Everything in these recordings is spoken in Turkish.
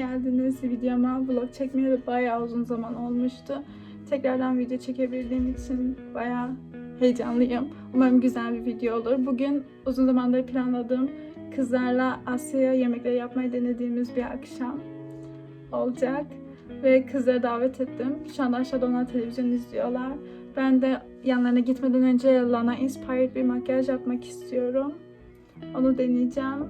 Geldiniz videoma. Vlog çekmeyeli bayağı uzun zaman olmuştu. Tekrardan video çekebildiğim için bayağı heyecanlıyım. Umarım güzel bir video olur. Bugün uzun zamandır planladığım kızlarla Asya'ya yemekleri yapmayı denediğimiz bir akşam olacak. Ve kızları davet ettim. Şu anda aşağıda onlar televizyon izliyorlar. Ben de yanlarına gitmeden önce Lana Inspired bir makyaj yapmak istiyorum. Onu deneyeceğim.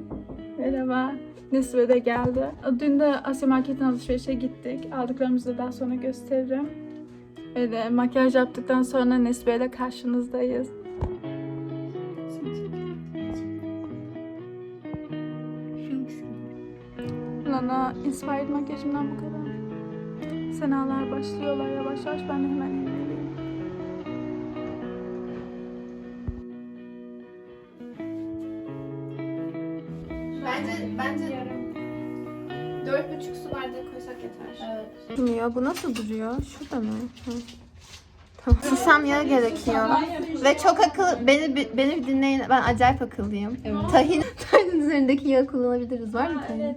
Merhaba. Nesbe de geldi. Dün de Asya Market'in alışverişe gittik. Aldıklarımızı da daha sonra gösteririm. Öyle makyaj yaptıktan sonra Nesbe ile karşınızdayız. Lana Inspired makyajımdan bu kadar. Senalar başlıyorlar yavaş yavaş. Ben de hemen inmeliyim. Yeter. Durmuyor. Bu nasıl duruyor? Şurada mı? Hı. Tamam. Susam yağı gerekiyor. Ve çok akıl beni beni dinleyin. Ben acayip akıllıyım. Tahin tahin üzerindeki yağı kullanabiliriz. Var mı tahin?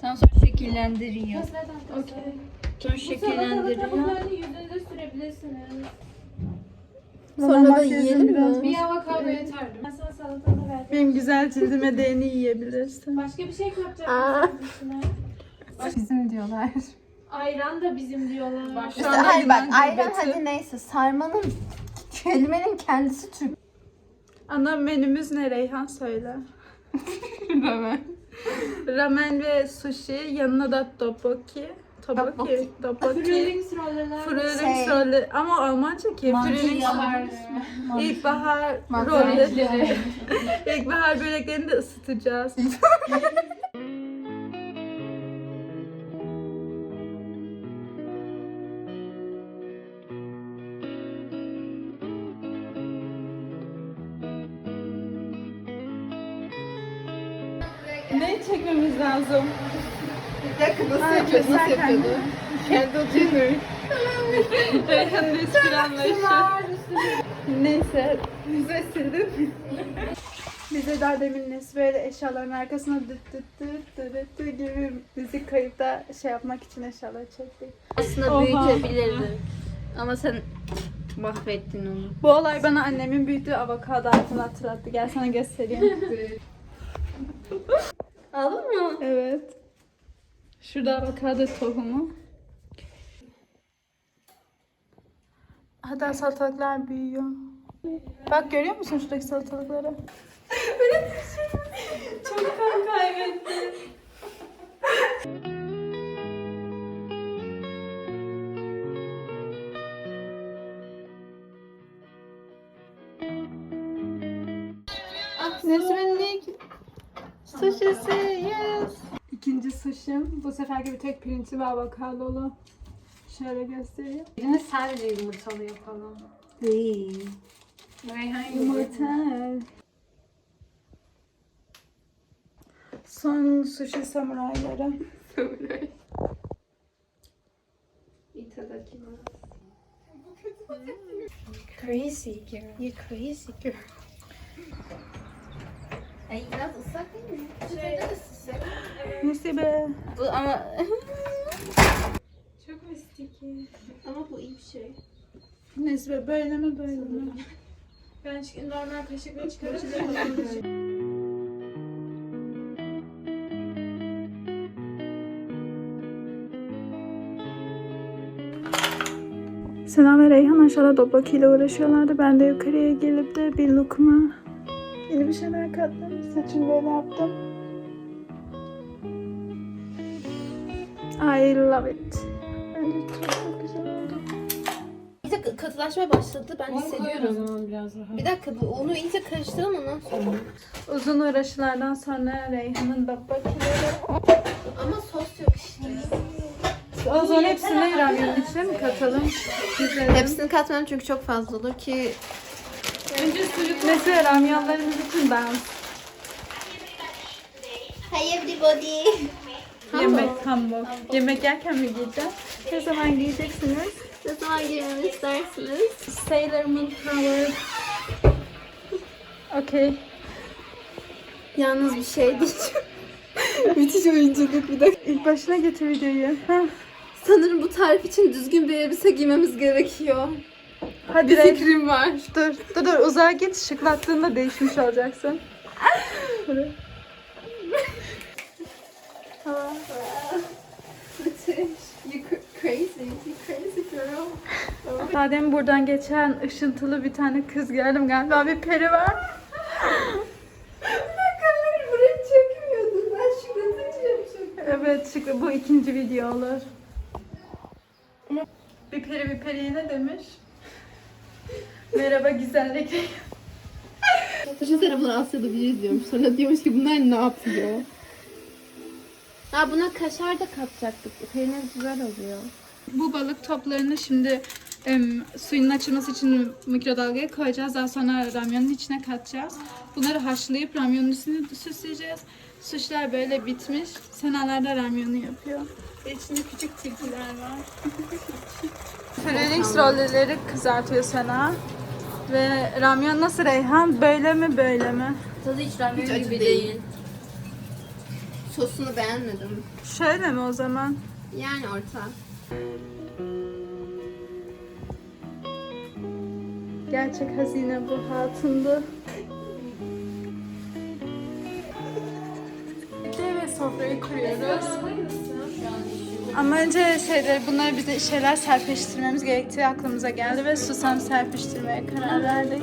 Tam sonra şekillendiriyor. Okey. Sonra şekillendiriyor. yüzünüze sürebilirsiniz. Sonra da yiyelim mi? Bir avokado yeterdi. Ben sana salatanı verdim. Benim güzel cildime değeni yiyebilirsin. Başka bir şey Aa. katacak mısın Bizim diyorlar. Ayran da bizim diyorlar. İşte hayır bak ayran hadi neyse. Sarmanın kelimenin kendisi Türk. Ana menümüz ne Reyhan söyle. Ramen. Ramen ve sushi, yanına da tteokbokki. Tteokbokki, tteokbokki. Frülings rollerler. Frühlings Şey. rolü ama Almanca ki. Frühlings İlkbahar rolü. Renkleri. İlkbahar böreklerini de ısıtacağız. ne çekmemiz lazım? Bir dakika nasıl Ha, yapıyordu? Nasıl yapıyordu? Kendall Jenner. Reyhan'ın espri anlayışı. Neyse, bize sildim. Bize daha demin Nes böyle eşyaların arkasına dıt dıt dıt dıt dıt gibi müzik kayıp da şey yapmak için eşyaları çektik. Aslında Oha. büyütebilirdim. Ama sen mahvettin onu. Bu olay bana annemin büyüttüğü avokado ağacını hatırlattı. Gel sana göstereyim. Aldın mı? evet. Şurada avokado tohumu. Hatta salatalıklar büyüyor. Bak görüyor musun şuradaki salatalıkları? Çok kan kaybetti. Nesrin ilk Sushisi, yes. İkinci sushim. Bu seferki bir tek pirinçli ve avokadolu. Şöyle göstereyim. Birini sadece yumurtalı yapalım. Reyhan Yumurta. Son sushi samurayları. Itadakimasu. Crazy girl. You crazy girl. Ay biraz ıslak değil mi? Şurada da ıslak. Nesi be? Bu ama Çok mistik. Ama bu iyi bir şey. Nesi be? Böyle mi böyle mi? Ben çık- normal kaşıkla çıkaracağım. Selam ve Reyhan aşağıda Dobloki ile uğraşıyorlardı. Ben de yukarıya gelip de bir lokma yeni bir şeyler kattım. Saçımı böyle yaptım. I love it. Bence çok, çok güzel oldu. İyice katılaşmaya başladı. Ben hissediyorum. biraz daha. Bir dakika bu onu iyice karıştıralım ondan sonra. Uzun uğraşılardan sonra Reyhan'ın Dobloki'leri. Ama sos yok işte. O zaman hepsini ramyonun içine mi katalım? Güzel. Hepsini katmıyorum çünkü çok fazla olur ki Önce sucuk mesela ramyonlarımız için dans. Hi everybody. Yemek hamburg. Yemek yerken mi giyeceğim? Ne zaman giyeceksiniz? Ne zaman girmemi istersiniz? Sailor Moon Power. Okey. Yalnız bir şey diyeceğim. Müthiş oyunculuk bir dakika. İlk başına getir videoyu. Heh. Sanırım bu tarif için düzgün bir elbise giymemiz gerekiyor. Hadi Bir fikrim var. Dur, dur, dur. Uzağa git. Şıklattığında değişmiş olacaksın. Tamam. Müthiş. You crazy. You crazy girl. Demin buradan geçen ışıntılı bir tane kız gördüm. Galiba bir peri var. Kamera burayı çekmiyordu. Ben şükredince yapacağım. Evet, şıklı. Bu ikinci video olur. Bir peri bir periye ne demiş? Merhaba güzellik. Düşünsene bunlar Asya'da bir izliyormuş. Sonra diyormuş ki bunlar ne yapıyor? Ha buna kaşar da katacaktık. Peynir güzel oluyor. Bu balık toplarını şimdi em, suyun açılması için mikrodalgaya koyacağız. Daha sonra ramyonun içine katacağız. Bunları haşlayıp ramyonun üstüne süsleyeceğiz. Suşlar böyle bitmiş. Senalar da ramyonu yapıyor. Ve içinde küçük tilkiler var. Felix rolleri kızartıyor Sena. Ve ramyon nasıl Reyhan? Böyle mi böyle mi? Tadı hiç ramyon Hiç acı gibi değil. değil. Sosunu beğenmedim. Şöyle mi o zaman? Yani orta. Gerçek hazine bu hatundu. ve sofrayı kuruyoruz. Ama önce şeyler, bunları bize şeyler serpiştirmemiz gerektiği aklımıza geldi ve susam serpiştirmeye karar verdik.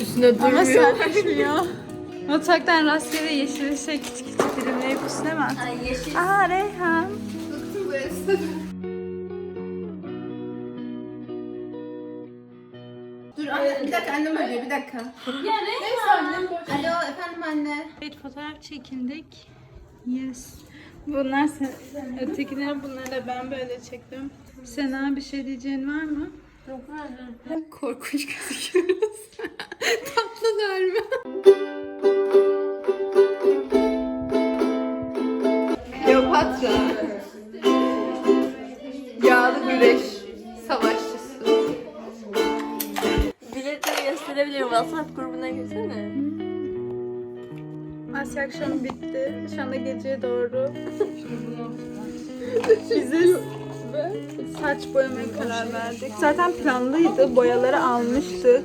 Üstüne Ama serpişmiyor. Mutfaktan rastgele yeşil bir şey küçük küçük dilimleyip üstüne mi attık? Ay yeşil. Aa Reyhan. Bıktım bu esnaf. Dur anne, bir dakika annem arıyor bir dakika. Ya Reyhan. Alo efendim anne. Evet fotoğraf çekindik. Yes. Bunlar sen, ötekiler bunları da ben böyle çektim. Sena bir şey diyeceğin var mı? Korkunç gözüküyoruz. Tatlılar mı? Kleopatra. Yağlı güreş savaşçısı. Biletleri gösterebilirim. WhatsApp grubuna girsene. Asya akşamı bitti. Şu anda geceye doğru. Bize saç boyamaya karar verdik. Zaten planlıydı. Boyaları almıştık.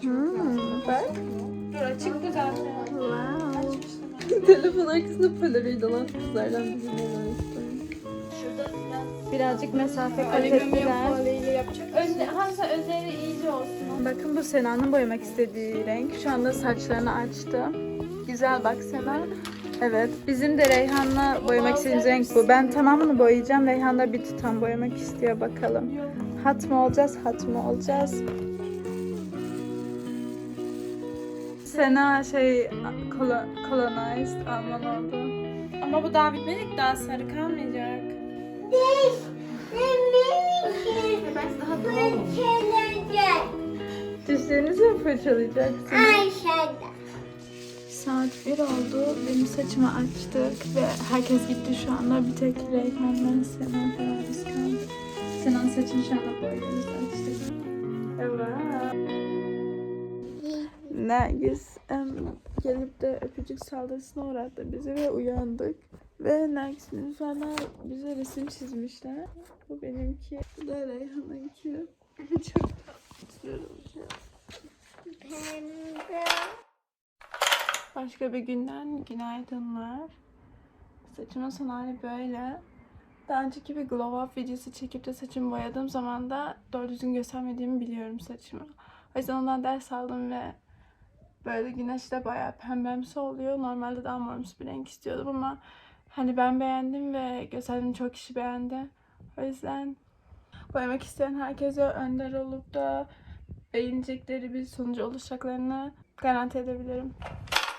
Hmm, bak. Dur açıktı zaten. Wow. Telefon arkasında polaroid olan kızlardan birini Birazcık mesafe kat ettiler. Önde, Hansa özleri iyice olsun. Bakın bu Sena'nın boyamak istediği renk. Şu anda saçlarını açtı. Güzel bak Sena. Evet. Bizim de Reyhan'la boyamak istediğimiz renk bu. Ben tamamını boyayacağım. Reyhan da bir tutam boyamak istiyor bakalım. Hat mı olacağız, hat mı olacağız? Sena şey colonized Alman oldu. Ama bu daha bitmedik daha sarı kalmayacak. Doğal olmuş. Dişlerinizi mi fırçalayacaksınız? Saat 1 oldu. Benim saçımı açtık ve herkes gitti şu anda. Bir tek Reyhan ve Sena falan biz kaldık. Sena'nın saçını şu anda boyuyoruz açtık. Evet. Nergis em, gelip de öpücük saldırısına uğrattı bizi ve uyandık. Ve Nergis'in üzerine bize resim çizmişler. Bu benimki, bu da Reyhan'ınki. Çok tatlı. Başka bir günden günaydınlar. Saçımın son hali böyle. Daha önceki bir glow up videosu çekip de saçımı boyadığım zaman da doğru düzgün göstermediğimi biliyorum saçımı. O yüzden ondan ders aldım ve böyle güneşte bayağı pembemsi oluyor. Normalde daha morumsu bir renk istiyordum ama hani ben beğendim ve gösterdiğim çok kişi beğendi. O yüzden boyamak isteyen herkese önder olup da beğenecekleri bir sonucu oluşacaklarını garanti edebilirim.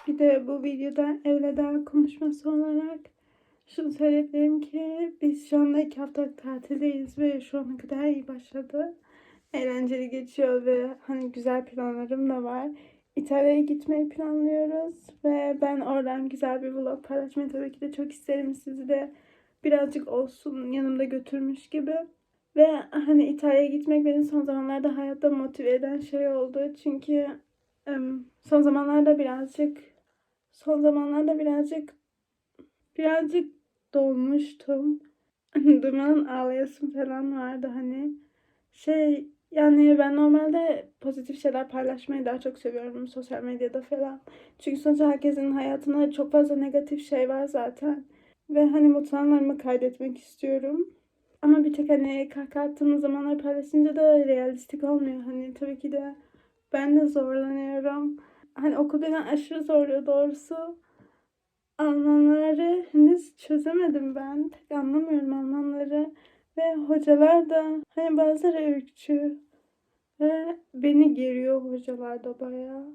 Bir de bu videoda elveda konuşması olarak şunu söyleyebilirim ki biz şu anda iki haftalık tatildeyiz ve şu ana kadar iyi başladı. Eğlenceli geçiyor ve hani güzel planlarım da var. İtalya'ya gitmeyi planlıyoruz ve ben oradan güzel bir vlog paylaşmayı tabii ki de çok isterim. Sizi de birazcık olsun yanımda götürmüş gibi. Ve hani İtalya'ya gitmek beni son zamanlarda hayatta motive eden şey oldu. Çünkü son zamanlarda birazcık son zamanlarda birazcık birazcık dolmuştum. Dumanın ağlayasım falan vardı hani. Şey yani ben normalde pozitif şeyler paylaşmayı daha çok seviyorum sosyal medyada falan. Çünkü sonuçta herkesin hayatında çok fazla negatif şey var zaten. Ve hani mutlu anlarımı kaydetmek istiyorum. Ama bir tek hani kahkaha attığımız zamanlar paylaşınca da realistik olmuyor. Hani tabii ki de ben de zorlanıyorum. Hani okul beni aşırı zorluyor doğrusu. Almanları henüz çözemedim ben. Pek anlamıyorum Almanları. Ve hocalar da hani bazıları ırkçı. Ve beni geriyor hocalar da bayağı.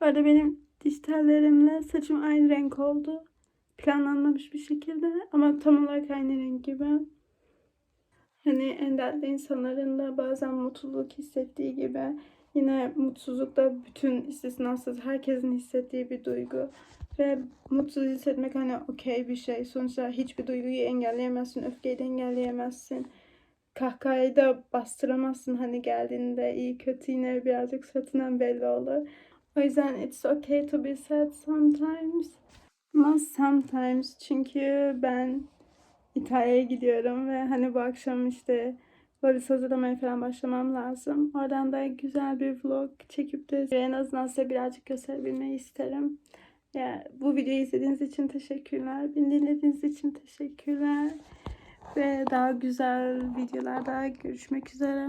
Arada benim diş tellerimle saçım aynı renk oldu. Planlanmamış bir şekilde ama tam olarak aynı renk gibi. Hani endelli insanların da bazen mutluluk hissettiği gibi yine mutsuzluk da bütün istisnasız herkesin hissettiği bir duygu. Ve mutsuz hissetmek hani okey bir şey. Sonuçta hiçbir duyguyu engelleyemezsin. Öfkeyi de engelleyemezsin. Kahkahayı da bastıramazsın hani geldiğinde iyi kötü yine birazcık suratından belli olur. O yüzden it's okay to be sad sometimes. Ama sometimes çünkü ben İtalya'ya gidiyorum ve hani bu akşam işte valiz hazırlamaya falan başlamam lazım. Oradan da güzel bir vlog çekip de en azından size birazcık gösterebilmeyi isterim. Ya, bu videoyu izlediğiniz için teşekkürler. Beni dinlediğiniz için teşekkürler. Ve daha güzel videolarda görüşmek üzere.